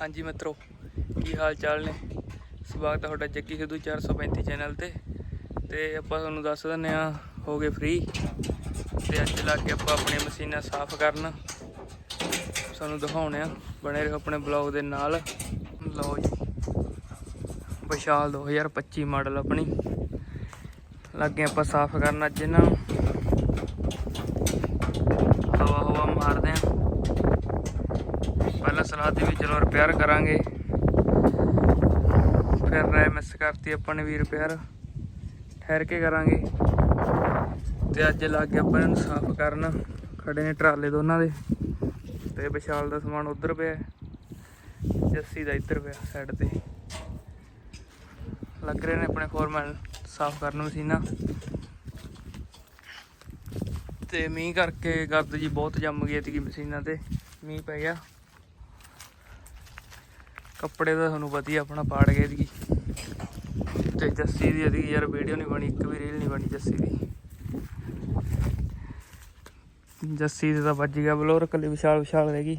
ਹਾਂਜੀ ਮਿੱਤਰੋ, ਕੀ ਹਾਲ ਚਾਲ ਨੇ? ਸਵਾਗਤ ਹੈ ਤੁਹਾਡਾ ਜੱਗੀ ਸਿੱਧੂ 435 ਚੈਨਲ ਤੇ। ਤੇ ਆਪਾਂ ਤੁਹਾਨੂੰ ਦੱਸ ਦਿੰਨੇ ਆ ਹੋ ਗਏ ਫ੍ਰੀ ਤੇ ਅੱਜ ਲੱਗ ਗਏ ਆਪਾਂ ਆਪਣੀਆਂ ਮਸ਼ੀਨਾਂ ਸਾਫ਼ ਕਰਨ। ਤੁਹਾਨੂੰ ਦਿਖਾਉਣੇ ਆ, ਬਣੇ ਰਹੋ ਆਪਣੇ ਬਲੌਗ ਦੇ ਨਾਲ। ਲਓ ਜੀ, ਵਿਸ਼ਾਲ 2025 ਮਾਡਲ ਆਪਣੀ। ਲੱਗੇ ਆਪਾਂ ਸਾਫ਼ ਕਰਨ ਅੱਜ ਇਹਨਾਂ ਨੂੰ। ਪਹਿਲਾਂ ਸਲਾਹ ਦੇ ਚਲੋ ਰਿਪੇਅਰ ਕਰਾਂਗੇ। ਫਿਰ ਰਹਿ ਮਿਸ ਕਰਤੀ ਆਪਾਂ ਨੇ ਵੀ ਰਿਪੇਅਰ ਠਹਿਰ ਕੇ ਕਰਾਂਗੇ। ਤੇ ਅੱਜ ਲੱਗ ਗਿਆ ਆਪਾਂ ਇਹਨੂੰ ਸਾਫ਼ ਕਰਨ। ਖੜੇ ਨੇ ਟਰਾਲੇ ਦੋਨਾਂ ਦੇ। ਤੇ ਵਿਸ਼ਾਲ ਦਾ ਸਮਾਨ ਉਧਰ ਪਿਆ ਜੱਸੀ ਦਾ ਇੱਧਰ ਪਿਆ ਸਾਈਡ ਤੇ। ਲੱਗ ਰਹੇ ਨੇ ਆਪਣੇ ਫੋਰਮੈਨ ਸਾਫ਼ ਕਰਨ ਮਸ਼ੀਨਾਂ। ਤੇ ਮੀਂਹ ਕਰਕੇ ਗਰਦ ਜੀ ਬਹੁਤ ਜੰਮ ਗਈ ਸੀ ਮਸ਼ੀਨਾਂ ਤੇ। ਮੀਂਹ ਪੈ ਗਿਆ। ਕੱਪੜੇ ਤਾਂ ਤੁਹਾਨੂੰ ਵਧੀਆ ਆਪਣਾ ਪਾੜ ਗਏ ਦੀ ਤੇ ਜੱਸੀ ਦੀ ਇਹਦੀ ਯਾਰ ਵੀਡੀਓ ਨਹੀਂ ਬਣੀ, ਇੱਕ ਵੀ ਰੀਲ ਨਹੀਂ ਬਣੀ ਜੱਸੀ ਦੀ। ਜੱਸੀ ਦੇ ਤਾਂ ਵੱਜ ਗਿਆ ਬਲੋਰ ਕੱਲੀ ਵਿਸ਼ਾਲ ਵਿਸ਼ਾਲ ਰਹਿ ਗਈ।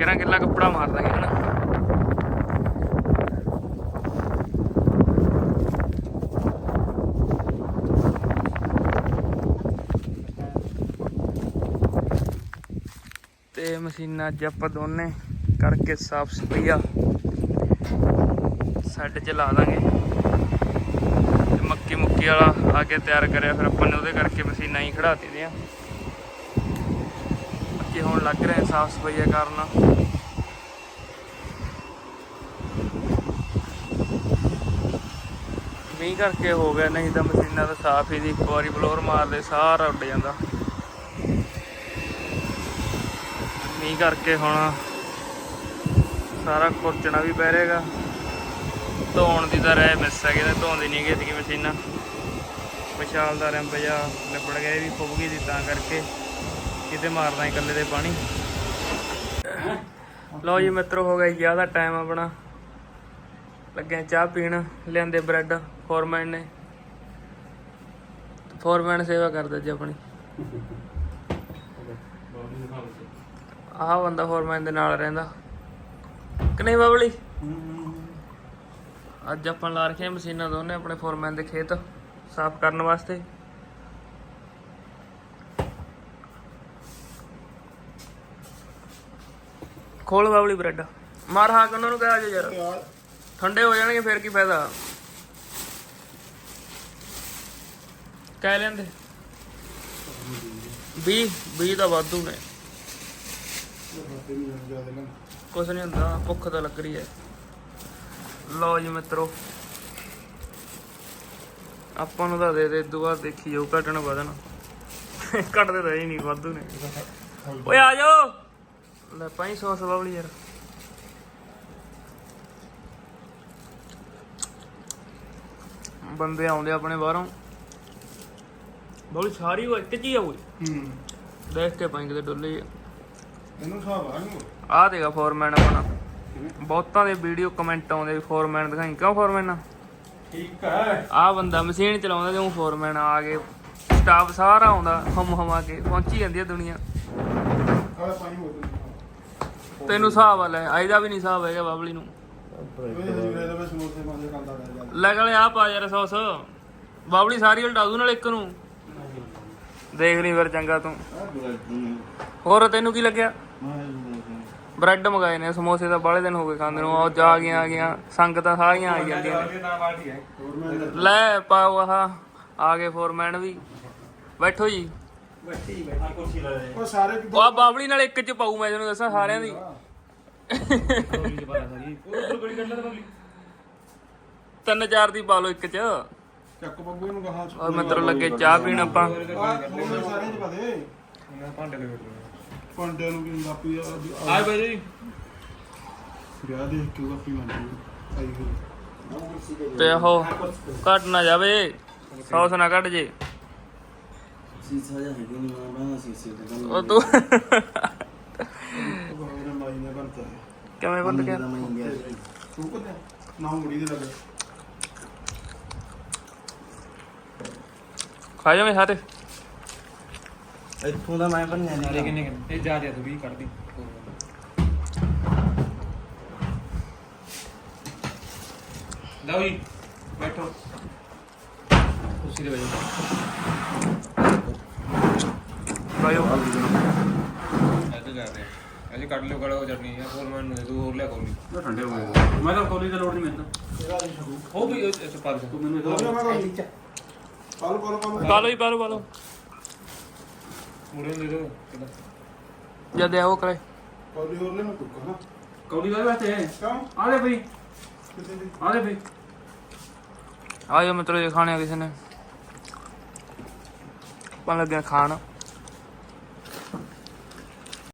ਕਿਹੜਾ ਕਿੱਲਾ ਕੱਪੜਾ ਮਾਰ ਦਾਂਗੇ ਹਨਾ। ਤੇ ਮਸ਼ੀਨਾਂ ਅੱਜ ਆਪਾਂ ਦੋਨੇ ਕਰਕੇ ਸਾਫ਼ ਸਫਾਈਆ ਸੈੱਟ ਚ ਲਾ ਦਾਂਗੇ। ਤੇ ਮੱਕੀ ਮੁੱਕੀ ਵਾਲਾ ਆ ਕੇ ਤਿਆਰ ਕਰਿਆ, ਫਿਰ ਆਪਾਂ ਨੇ ਉਹਦੇ ਕਰਕੇ ਮਸ਼ੀਨਾਂ ਹੀ ਖੜਾ ਦਿੱਤੀਆਂ। ਕਿ ਹੁਣ ਲੱਗ ਰਹੇ ਸਾਫ਼ ਸਫਾਈਆ ਕਰਨ। ਮੀਂਹ ਕਰਕੇ ਹੋ ਗਿਆ, ਨਹੀਂ ਤਾਂ ਮਸ਼ੀਨਾਂ ਤਾਂ ਸਾਫ਼ ਹੀ ਦੀ ਇੱਕ ਵਾਰੀ ਬਲੋਰ ਮਾਰਦੇ ਸਾਰਾ ਉੱਡ ਜਾਂਦਾ। ਮੀਂਹ ਕਰਕੇ ਹੁਣ ਸਾਰਾ ਖੁਰਚਣਾ ਵੀ ਪੈ ਰਹੇਗਾ। ਧੋਣ ਦੀ ਤਾਂ ਰਹਿ ਮਿਸ ਹੈ ਕਿਤੇ ਧੋਂਦੀ ਨਹੀਂ ਗਈ ਸੀ ਮਸ਼ੀਨਾਂ। ਵਿਸ਼ਾਲ ਦਾ ਰੰਬ ਜਾ ਲਿਬੜ ਗਏ ਵੀ ਫੁੱਬ ਗਈ ਸੀ ਤਾਂ ਕਰਕੇ। ਕਿਤੇ ਮਾਰਦਾ ਇਕੱਲੇ ਦੇ ਪਾਣੀ। ਲਓ ਜੀ ਮਿੱਤਰੋ, ਹੋ ਗਿਆ ਜ਼ਿਆਦਾ ਟਾਈਮ ਆਪਣਾ। ਲੱਗਿਆ ਚਾਹ ਪੀਣ, ਲਿਆਂਦੇ ਬ੍ਰੈਡ ਫੋਰਮੈਨ ਨੇ। ਫੋਰਮੈਨ ਸੇਵਾ ਕਰਦਾ ਜੀ ਆਪਣੀ। ਆਹ ਬੰਦਾ ਫੋਰਮੈਨ ਦੇ ਨਾਲ ਰਹਿੰਦਾ। ਕਿ ਨਹੀਂ ਬਾਬਲੀ? ਅੱਜ ਆਪਾਂ ਲਾ ਰੱਖੀਆਂ ਮਸ਼ੀਨਾਂ ਦੋਨੇ ਆਪਣੇ ਫੋਰਮੈਨ ਦੇ ਖੇਤ, ਸਾਫ਼ ਕਰਨ ਵਾਸਤੇ। ਖੋਲ ਬਾਬਲੀ ਬ੍ਰੈਡ। ਮਾਰ ਹਾਕ ਉਹਨਾਂ ਨੂੰ ਕਹਿ ਆਜੋ ਯਾਰ। ਠੰਡੇ ਹੋ ਜਾਣਗੇ ਫਿਰ ਕੀ ਫਾਇਦਾ। ਕਹਿ ਲੈਂਦੇ। 20 20 ਦਾ ਵਾਧੂ ਨੇ। ਕੁਛ ਨਹੀਂ ਹੁੰਦਾ ਭੁੱਖ ਤਾਂ ਲੱਗ ਰਹੀ ਹੈ। ਲਓ ਜੀ ਮਿੱਤਰੋ। ਆਪਾਂ ਨੂੰ ਤਾਂ ਦੇ ਦੇ ਬਾਅਦ ਦੇਖੀ ਜਾਊ ਘਟਣ ਵਧਣ। ਘਟਦੇ ਤਾਂ ਹੀ ਨਹੀਂ ਵਾਧੂ ਨੇ। ਓਏ ਆ ਜਾਓ। ਲੈ ਪਾਈ ਸੌਸ ਬਾਬਲੀ ਯਾਰ। ਬੰਦੇ ਆਉਂਦੇ ਆਪਣੇ ਬਾਹਰੋਂ। ਬਾਬਲੀ ਸਾਰੀ ਉਹ ਇੱਕ ਜੀ ਆਉ ਹੂੰ। ਦੇਖ ਕੇ ਪਾਈ ਕਿਤੇ ਡੁੱਲੇ। ਇਹਨੂੰ ਆ ਨੂੰ ਆਹ ਦੇਗਾ ਫੋਰਮੈਨ ਆਪਣਾ। ਬਹੁਤਾਂ ਦੇ ਵੀਡੀਓ ਕਮੈਂਟ ਆਉਂਦੇ ਵੀ ਫੋਰਮੈਨ ਦਿਖਾਈ। ਕਿਉਂ ਫੋਰਮੈਨ ਠੀਕ ਹੈ ਆਹ ਬੰਦਾ ਮਸ਼ੀਨ ਚਲਾਉਂਦਾ ਜਿਉਂ ਫੋਰਮੈਨ ਆ ਕੇ ਸਟਾਫ ਸਾਰਾ ਆਉਂਦਾ ਹਮ ਹਮਾ ਕੇ। ਪਹੁੰਚੀ ਜਾਂਦੀ ਹੈ ਦੁਨੀਆ। ਕਾਲਾ ਪਾਣੀ ਹੋ ਤੈਨੂੰ ਹਿਸਾਬ ਆ ਲੈ ਆਈਦਾ ਵੀ ਨਹੀਂ ਹਿਸਾਬ ਹੈਗਾ ਬਬਲੀ ਨੂੰ। ਲੈ ਗਲੇ ਆ ਪਾ ਯਾਰ ਸੌਸ। ਬਬਲੀ ਸਾਰੀ ਉਲਟਾ ਦੂ ਨਾਲ ਇੱਕ ਨੂੰ। ਦੇਖ ਲਈ ਫਿਰ ਚੰਗਾ ਤੂੰ। ਹੋਰ ਤੈਨੂੰ ਕੀ ਲੱਗਿਆ? ਬ੍ਰੈਡ ਮੰਗਾਏ ਨੇ, ਸਮੋਸੇ ਤਾਂ ਬਾਲੇ ਦਿਨ ਹੋ ਗਏ ਖਾਂਦੇ ਨੂੰ। ਉਹ ਜਾ ਗਈਆਂ, ਆ ਗਈਆਂ, ਸੰਗਤਾਂ ਸਾਰੀਆਂ ਆ ਜਾਂਦੀਆਂ ਨੇ। ਲੈ, ਪਾਓ ਆਹ। ਆ ਗਏ ਫੋਰਮੈਨ ਵੀ। ਬੈਠੋ ਜੀ। ਉਹ ਸਾਰੇ ਉਹ ਆਹ ਬਾਬਲੀ ਨਾਲ ਇੱਕ ਚ ਪਾਉ ਮੈਂ ਤੈਨੂੰ ਦੱਸਾਂ ਸਾਰਿਆਂ ਦੀ। ਤਿੰਨ ਚਾਰ ਦੀ ਪਾ ਲਓ ਇੱਕ ਚ। ਚੱਕ ਬੱਬੂ ਨੂੰ ਕਹਾ ਔਰ ਮਿੱਤਰੋ ਲੱਗੇ ਚਾਹ ਪੀਣ ਆਪਾਂ। ਸਾਰੇ ਚ ਪਾ ਦੇ। ਭਾਂਡੇ ਨੂੰ ਕੀ ਕਾਪੀ ਆ ਆਏ ਬਾਈ ਜੀ। ਵਿਆਹ ਦੇਖ ਕੇ ਕਾਪੀ ਮੰਗੀ ਆਈ ਫਿਰ ਤੇ ਉਹ ਘਟ ਨਾ ਜਾਵੇ। ਸੌਸ ਨਾ ਕੱਢ ਜੇ। ਸੀਸਾ ਜਿਹਾ ਹੈਗੀ ਨਹੀਂ ਮੈਂ ਮੈਂ ਸੀਸੇ ਤੇ ਕੰਮ ਉਹ ਤੂੰ ਉਹ ਮੇਰਾ ਮਾਈ ਨੇ ਕਰਤਾ ਹੈ ਕਿਵੇਂ ਬੰਦ ਗਿਆ ਗਿਆ ਮੈਂ ਗਿਆ ਤੂੰ ਕਿੱਥੇ ਨਾ ਮੁੜੀ ਦੇ ਲੱਗੇ ਖਾ ਜਾਵੇਂ ਸਾਰੇ ਇੱਥੋਂ ਦਾ ਮੈਂ ਬਣਿਆ ਨਹੀਂ ਕਿੰਨੇ ਕਿੰਨੇ ਇਹ ਜਾ ਜਾ ਤੂੰ ਵੀ ਕੱਢ ਦੀ ਲਓ ਜੀ ਬੈਠੋ ਕੁਰਸੀ ਤੇ ਬੈਠੋ ਬਾਇਓ ਐਸੇ ਜਾ ਰਹੇ ਐਸੇ ਕੱਢ ਲਿਓ ਕੜਾ ਚਟਨੀ ਹੈ ਹੋਰ ਮੈਨੂੰ ਦੇ ਤੂੰ ਹੋਰ ਲਿਆ ਕੋਲੀ। ਠੰਡੇ ਹੋ ਗਏ। ਮੈਂ ਤਾਂ ਕੋਲੀ ਦਾ ਲੋੜ ਨਹੀਂ ਮੈਨੂੰ ਤੇਰਾ ਨਹੀਂ ਸ਼ਕੂ ਹੋ ਵੀ ਐਸੇ ਪਾ ਦੇ। ਤੂੰ ਮੈਨੂੰ ਹੋ ਗਿਆ ਮੈਂ ਕੋਈ ਪਾਲੋ ਪਾਲੋ ਪਾਲੋ ਪਾ ਲਓ ਜੀ ਪਾ ਲਓ ਪਾ ਲਓ। ਮੁੜੇ ਦੇ ਦੋ। ਕਿਦਾਂ ਜਦ ਆਓ ਕਰੇ। ਕੌਲੀ ਹੋਰ ਲੈ ਮੈਂ ਤੁੱਕਾ ਨਾ ਕੌਲੀ ਦਾ ਵਾਸਤੇ? ਕਿਉਂ? ਆ ਲੈ ਬਈ। ਕਿਤੇ ਦੀ? ਆ ਲੈ ਬਈ। ਆਇਓ ਮਿੱਤਰੋ ਖਾਣੇ ਆ ਕਿਸੇ ਨੇ। ਆਪਾਂ ਲੱਗਿਆ ਖਾਣ।